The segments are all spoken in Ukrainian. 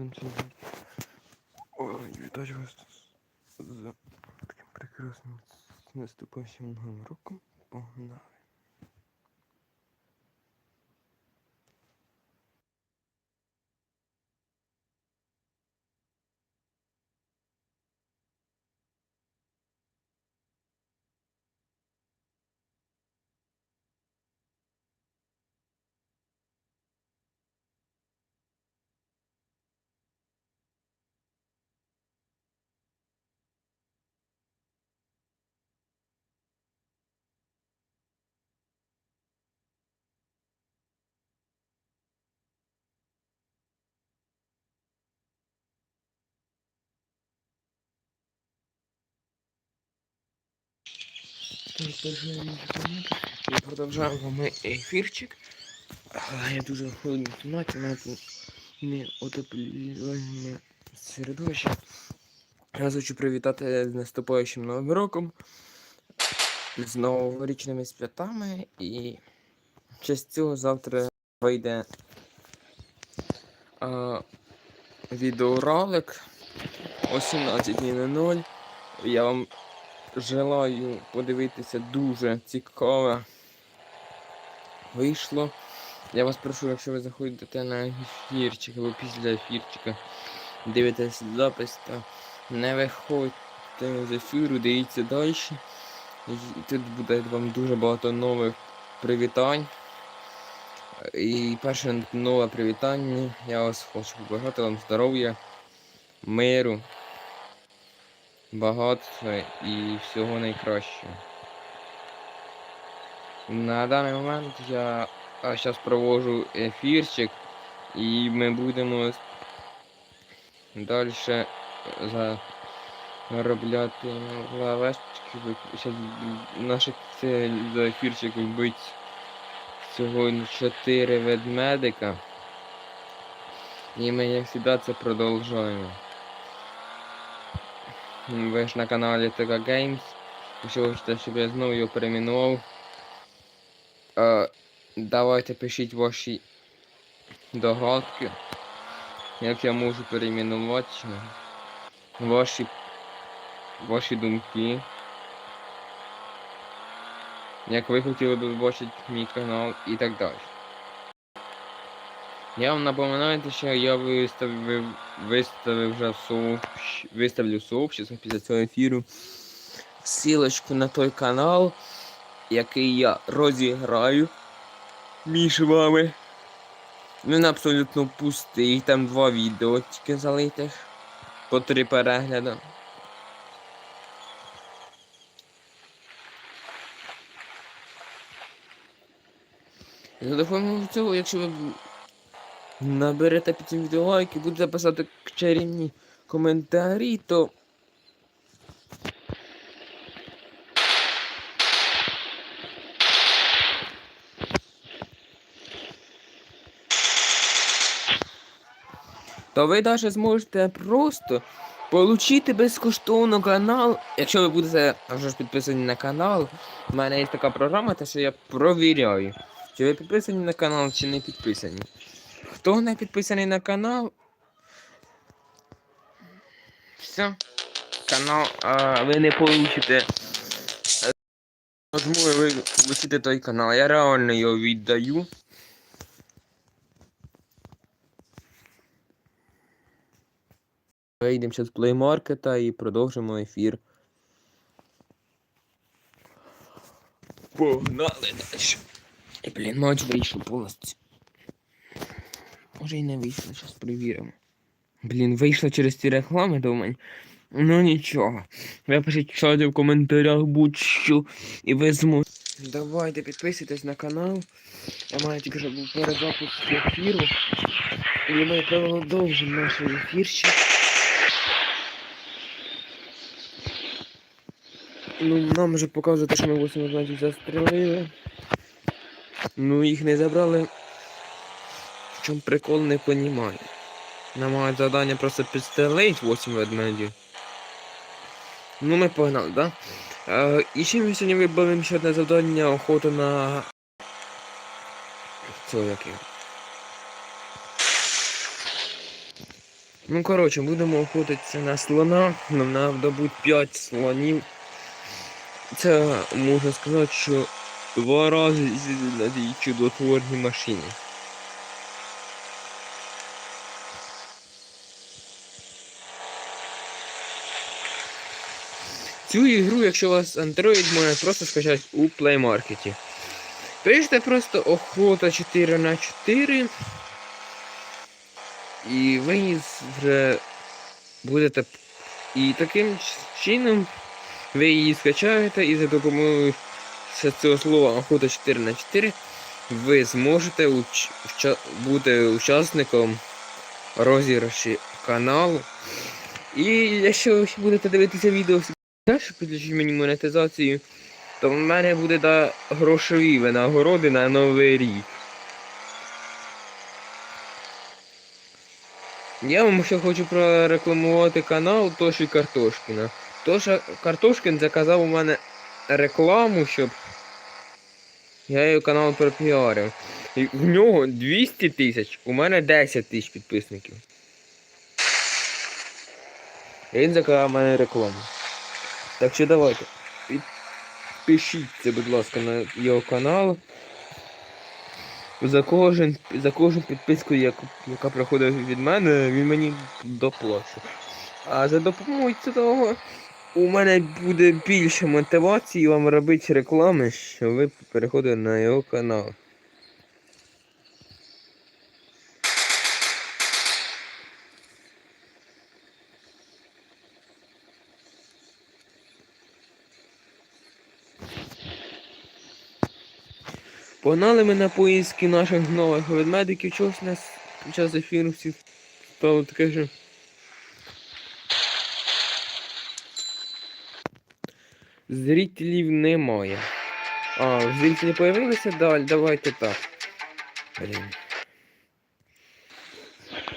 будемо сидіти. Ой, вітаю вас за таким прекрасним наступаючим новим роком. Погнали. І продовжуємо ми ефірчик. Я дуже в кімнаті, у не отоплювальне середовище. Я хочу привітати з наступаючим новим роком, з новорічними святами і честь цього завтра вийде а, відеоролик о 17.00. Я вам желаю подивитися дуже цікаве вийшло. Я вас прошу, якщо ви заходите на ефірчик або після ефірчика, дивитесь запис, то не виходьте з ефіру, дивіться далі. І тут буде вам дуже багато нових привітань. І перше нове привітання. Я вас хочу побажати вам здоров'я, миру багатства і всього найкращого. На даний момент я зараз проводжу ефірчик і ми будемо далі заробляти лавешки. Зараз наших це за ефірчик вбить сьогодні 4 ведмедика. І ми як завжди це продовжуємо. Ви ж на каналі ТК Games. Якщо хочете, щоб я знову його перейменував. Е, давайте пишіть ваші догадки. Як я можу перейменувати. Ваші ваші думки. Як ви хотіли б бачити мій канал і так далі. Я вам напоминаю, що я виставив, виставив вже сообщ... виставлю в після цього ефіру силочку на той канал, який я розіграю між вами. Він абсолютно пустий, там два відео тільки залитих по три перегляди. За допомогою цього, якщо ви наберете під цим відео лайк і будете писати чарівні коментарі, то то ви навіть зможете просто отримати безкоштовно канал. Якщо ви будете вже ж підписані на канал, у мене є така програма, те, що я провіряю, чи ви підписані на канал, чи не підписані. Хто не підписаний на канал? Все. Канал, а, ви не получите. Змоги ви получите той канал. Я реально його віддаю. Вийдемо зараз з плеймаркета і продовжимо ефір. Погнали далі. Блін, матч вийшов повністю. Може і не вийшло, зараз перевіримо. Блін, вийшло через ці реклами, думаю. Ну нічого. Ви пишіть в коментарях будь-що і зможете. Давайте підписуйтесь на канал. Я маю тільки був перезапуск ефіру. І ми продовжимо наш ефірчик. Ну, нам вже показує, що ми 8 значить застрелили. Ну їх не забрали. Чому прикол не понімаю. Нам завдання просто підстрелить 8 ведмедів. Ну ми погнали, да? Е, і ще ми сьогодні вибавимо ще одне завдання охоту на... Яке? Ну, коротше, будемо охотитися на слона. Нам треба добути 5 слонів. Це можна сказати, що два рази на цій чудотворній машині. Цю ігру, якщо у вас Android, можна просто скачати у Play Market. Пишете просто охота 4 на 4 і ви вже будете. І таким чином ви її скачаєте і за допомогою цього слова охота 4 на 4 ви зможете уч... вча... бути учасником розіграші каналу. І якщо ви будете дивитися відео далі підключить мені монетизацію, то в мене буде да, грошові винагороди на новий рік. Я вам ще хочу прорекламувати канал Тоші Картошкіна. Тоша Картошкін заказав у мене рекламу, щоб я його канал пропіарив. І в нього 200 тисяч, у мене 10 тисяч підписників. І він заказав у мене рекламу. Так що давайте. Підпишіться, будь ласка, на його канал. За кожен, за кожну підписку, яку, яка приходить від мене, він мені доплаче. А за допомогою цього у мене буде більше мотивації вам робити реклами, що ви переходили на його канал. Погнали ми на поїздки наших нових ведмедиків, чогось нас під час ефіру всіх стало таке же. Зрителів немає. А, зрителі появилися? Далі, давайте так. Блін.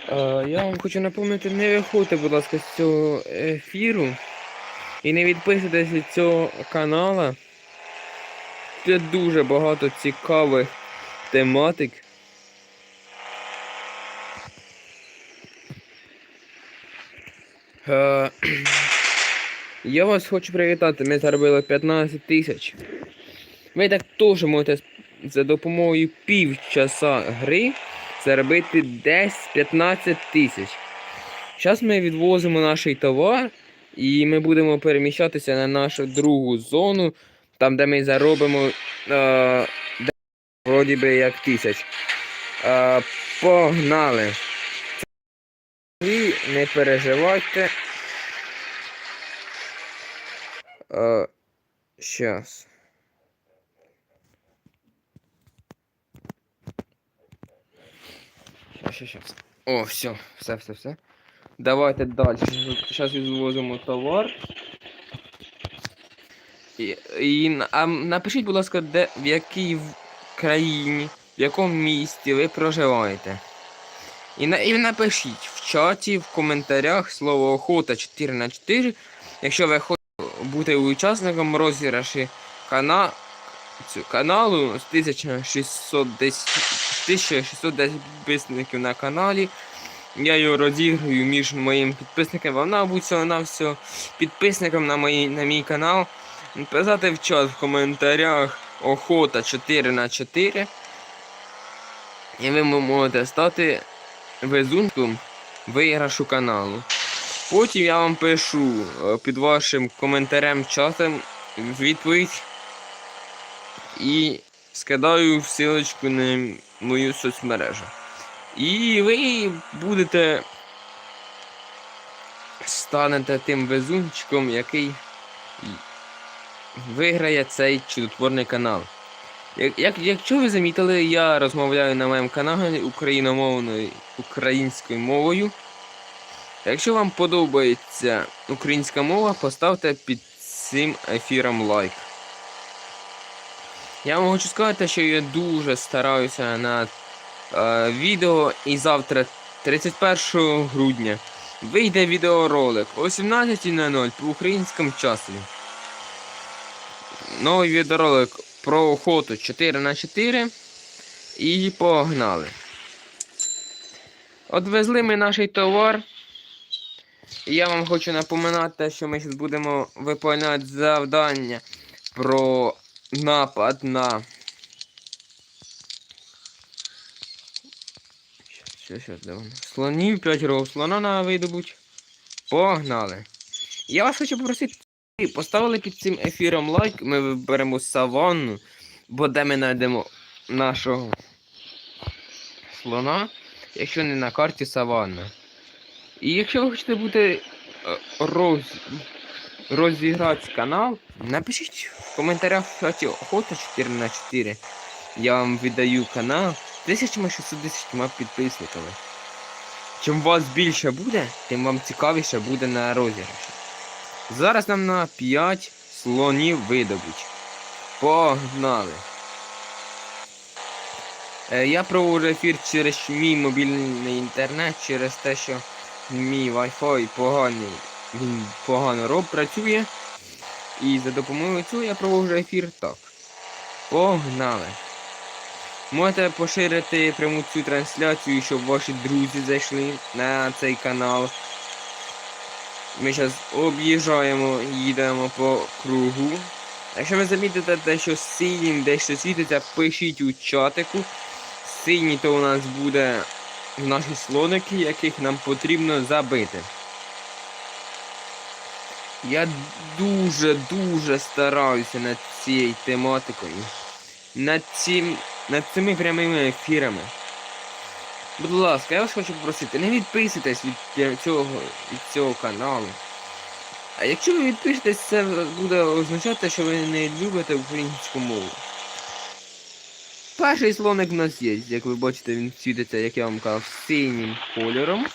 А, я вам хочу напомнити, не виходьте, будь ласка, з цього ефіру. І не відписуйтесь від цього канала. Тут дуже багато цікавих тематик. Е, Я вас хочу привітати, ми заробили 15 тисяч. Ви так теж можете за допомогою півчаса гри заробити десь 15 тисяч. Зараз ми відвозимо наш товар і ми будемо переміщатися на нашу другу зону, там де ми заробимо е, вроді би як тисяч. Е, погнали! І не переживайте. Е. Щас, щас, щас. О, все, все, все, все. Давайте далі. Зараз відвозимо товар. І, і а напишіть, будь ласка, де, в якій країні, в якому місті ви проживаєте. І, і напишіть в чаті, в коментарях слово охота 4 на 4 якщо ви хочете бути учасником розіграші кана, цю, каналу з 1610, 1610 підписників на каналі. Я його розіграю між моїми підписниками. Вона будь всього на все підписником на, мої, на мій канал. Писати в чат в коментарях охота 4 на 4 І ви можете стати везунком виграшу каналу. Потім я вам пишу е, під вашим коментарем чатом відповідь і скидаю ссылочку на мою соцмережу. І ви будете станете тим везунчиком, який виграє цей чудотворний канал. Як, як, якщо ви замітили, я розмовляю на моєму каналі україномовною українською мовою. Якщо вам подобається українська мова, поставте під цим ефіром лайк. Я вам хочу сказати, що я дуже стараюся над е, відео і завтра, 31 грудня, вийде відеоролик о 17.00 по українському часу. Новий відеоролик про охоту 4 на 4 і погнали. От везли ми наш товар. І я вам хочу напоминати, що ми зараз будемо виконувати завдання про напад на. Що, що, де? Слонів 5 рогів слона на видобуть. Погнали. Я вас хочу попросити, поставили під цим ефіром лайк, ми виберемо саванну, бо де ми знайдемо нашого слона, якщо не на карті саванна. І якщо ви хочете бути е, роз... розіграти канал, напишіть в коментарях в охота 4 на 4. Я вам віддаю канал з 1610 підписниками. Чим вас більше буде, тим вам цікавіше буде на розіграші. Зараз нам на 5 слонів видобуть. Погнали! Е, Я проводжу ефір через мій мобільний інтернет, через те, що мій Wi-Fi поганий, він погано роб працює. І за допомогою цього я проводжу ефір так. Погнали! Можете поширити пряму цю трансляцію, щоб ваші друзі зайшли на цей канал. Ми зараз об'їжджаємо, їдемо по кругу. Якщо ви замітите те, що синім дещо світиться, пишіть у чатику. Синій то у нас буде наші слоники, яких нам потрібно забити. Я дуже-дуже стараюся над цією тематикою. Над, цим, над цими прямими ефірами. Будь ласка, я вас хочу попросити, не відписуйтесь від цього, від цього каналу. А якщо ви відпишетесь, це буде означати, що ви не любите українську мову. Перший слоник у нас є, як ви бачите, він світиться, як я вам казав, синім кольором.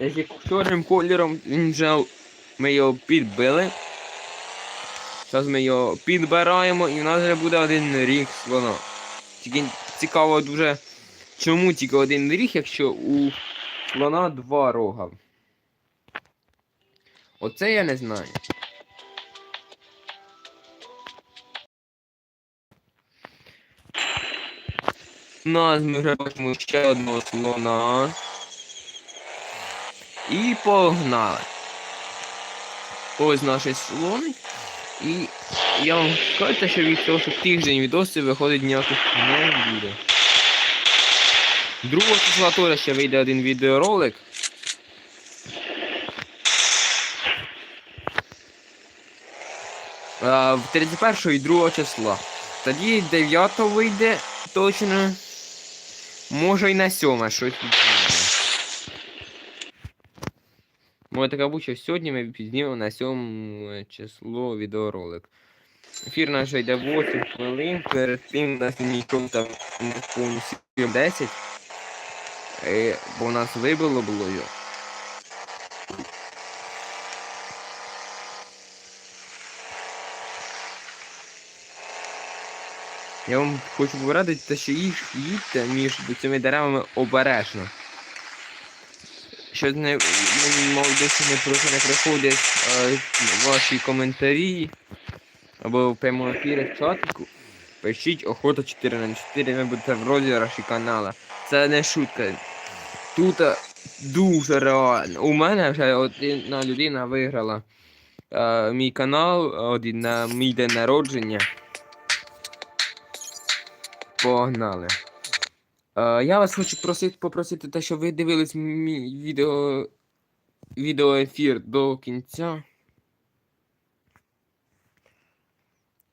Як чорним кольором він вже ми його підбили. Зараз ми його підбираємо і в нас вже буде один ріг слона. Тільки цікаво дуже, чому тільки один ріг, якщо у слона два рога. Оце я не знаю. У нас ми вже бачимо ще одного слона. І погнали. Ось наш слоник. І я вам скажу, що від того, що тиждень відосів виходить ніяких не буде. Другого числа теж ще вийде один відеоролик. В 31 і 2 числа. Тоді 9 вийде точно. Може і на 7 щось Може таке бути, сьогодні ми пізнімемо на 7 число відеоролик. Ефір наш йде 8 хвилин, перед тим у нас нічого там повністю 10. Е, бо у нас вибило було його. Я вам хочу порадити, що їх їдьте між цими деревами обережно. Що не, мов десь не просто не приходять ваші коментарі або в прямому ефірі в чатику. Пишіть охота 4 на 4, ви будете в розіграші канала. Це не шутка. Тут е, дуже реально. У мене вже одна людина виграла е, мій канал один на мій день народження. Погнали. Е, я вас хочу просити, попросити те, що ви дивились мій відео, відеоефір до кінця.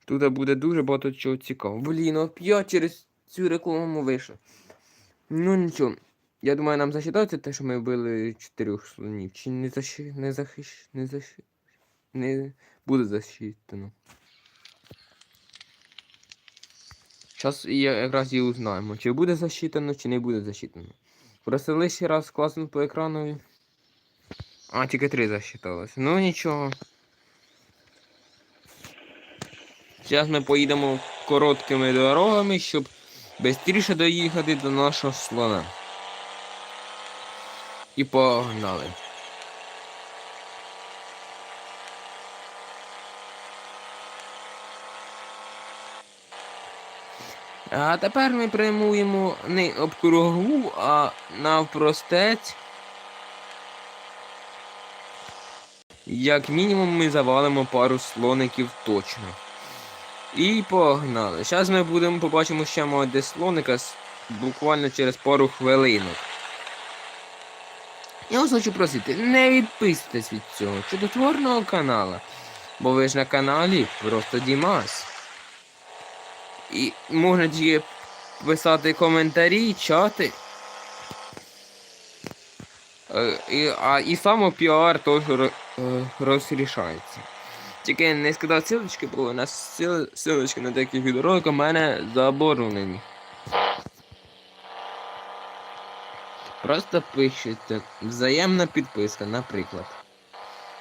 Тут буде дуже багато чого цікавого. Блін, оп'ять через цю рекламу вийшов. Ну нічого. Я думаю, нам засчитається те, що ми вбили чотирьох слонів. Чи не защи... не захищ... не защи... не буде засчитано. Зараз якраз і узнаємо, чи буде засчитано, чи не буде засчитано. Просто лише раз класно по екрану. А, тільки три засчиталось. Ну нічого. Зараз ми поїдемо короткими дорогами, щоб швидше доїхати до нашого слона. І погнали. А тепер ми прямуємо не об кругу, а навпростець. Як мінімум ми завалимо пару слоників точно. І погнали. Зараз ми будемо побачимо ще мого слоника буквально через пару хвилинок. Я вас хочу просити, не відписуйтесь від цього чудотворного канала. Бо ви ж на каналі просто Дімас. І можна писати коментарі, чати. Е, І, а, і саме піар теж е, розрішається. Тільки не скидав силочки, бо у нас силочки на деяких відеороликах у мене заборонені. Просто пишете взаємна підписка, наприклад.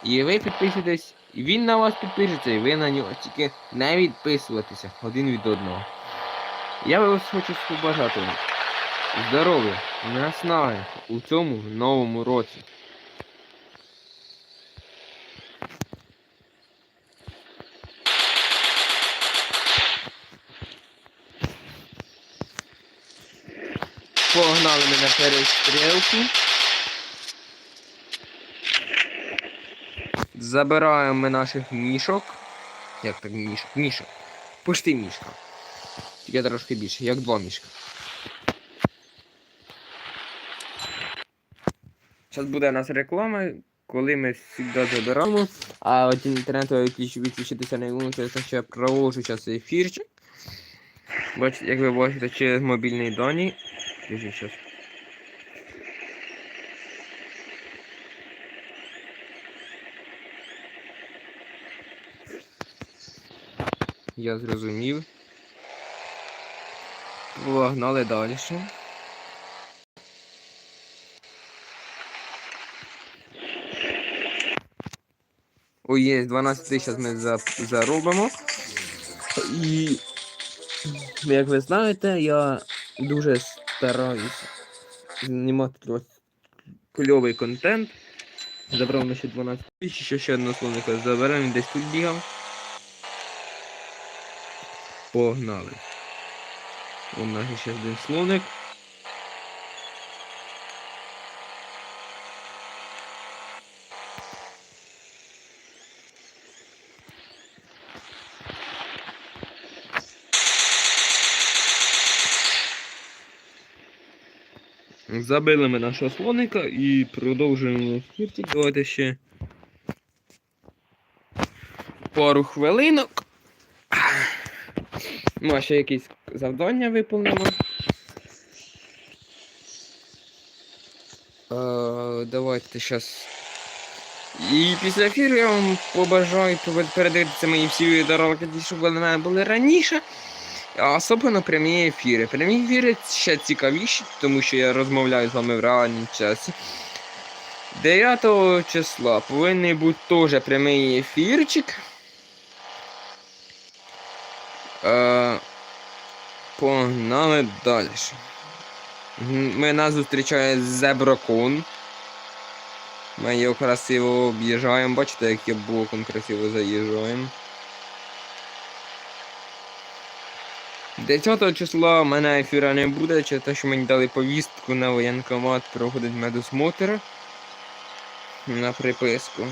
І ви підпишетесь, і він на вас підпишеться, і ви на нього. Тільки не відписуватися один від одного. Я вас хочу побажати вам здоров'я, наснаги у цьому новому році. Погнали ми на перестрілку. Забираємо ми наших мішок. Як так мішок? Мішок. Пусти мішка. Тільки трошки більше, як два мішка. Зараз буде у нас реклама, коли ми завжди забираємо. А от інтернету відключитися не можу, через те, що я проводжу зараз ефірчик. Бачите, як ви бачите, через мобільний дані. Скажіть Я зрозумів. Погнали далі. О, є 12 тисяч ми за, заробимо. І як ви знаєте, я дуже стараюся знімати кльовий контент. Забрав ми ще 12 тисяч, ще одного словника заберемо, десь тут бігав. Погнали. У нас ще один словник. Забили ми нашого слоника і продовжуємо ефір. Давайте ще пару хвилинок. Ну, а ще якісь завдання виповнимо. Е, давайте зараз. І після ефіру я вам побажаю передивитися мої всі відеоролики, ті, що були мене були раніше. А особливо прямі ефіри. Прямі ефіри ще цікавіші, тому що я розмовляю з вами в реальному часі. 9 числа повинен бути теж прямий ефірчик. Е, погнали далі. М, Ми нас зустрічає Зебракон. Ми його красиво об'їжджаємо. Бачите, як я боком красиво заїжджаємо. 10 числа в мене ефіра не буде, через те, що мені дали повістку на воєнкомат проходить медосмотр на приписку.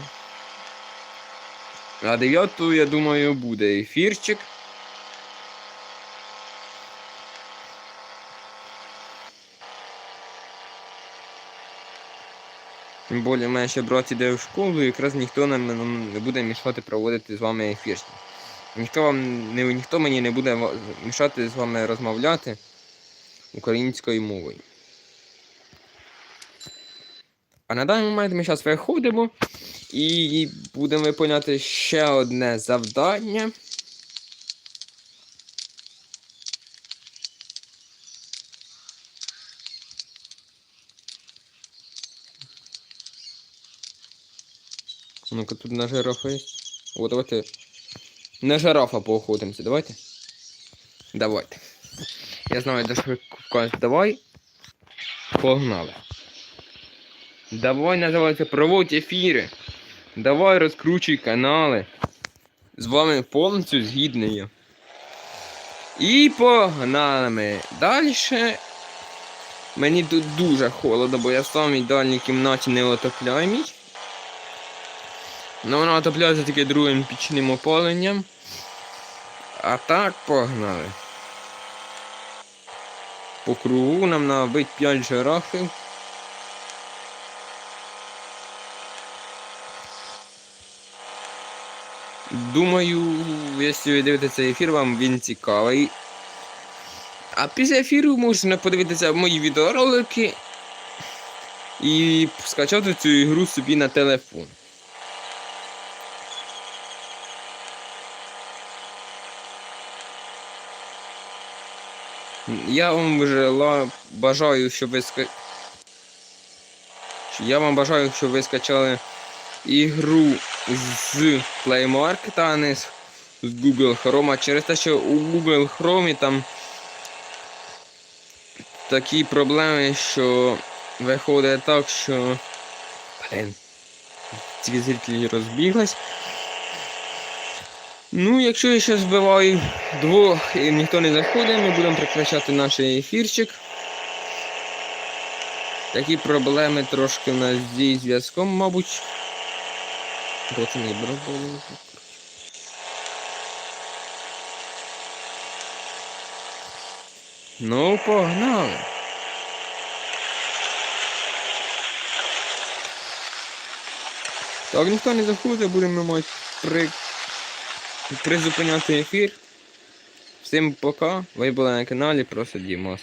А 9 я думаю, буде ефірчик. Тим більше, в мене ще брат іде в школу, і якраз ніхто нам не буде мішати проводити з вами ефір. Ніхто вам ніхто мені не буде мішати з вами розмовляти українською мовою. А на даний момент ми зараз виходимо і будемо виконувати ще одне завдання. Ну-ка тут на жирафа есть. Вот давайте на жирафа поохотимся, давайте. Давайте. Я знаю, де швидко. Давай. Погнали. Давай називається проводь ефіри. Давай розкручуй канали. З вами повністю згідний я. І погнали ми далі. Мені тут дуже холодно, бо я в самій дальній кімнаті не отопляємій. Ну вона отопляється тільки другим пічним опаленням. А так погнали. По кругу нам набить 5 жирафів. Думаю, якщо ви дивитеся цей ефір, вам він цікавий. А після ефіру можна подивитися мої відеоролики і скачати цю ігру собі на телефон. Я вам жела... бажаю, щоб ви ска... Я вам бажаю, щоб ви скачали ігру з Play Market, а не з Google Chrome. А через те, що у Google Chrome там такі проблеми, що виходить так, що. Блин. Ці зрителі розбіглись. Ну, якщо я ще збиваю двох і ніхто не заходить, ми будемо прекращати наш ефірчик. Такі проблеми трошки в нас зі зв'язком, мабуть. Бо це не було. Ну, погнали. Так, ніхто не заходить, будемо мати при... призупиняти ефір. Всім пока. Ви були на каналі Просто Дімос.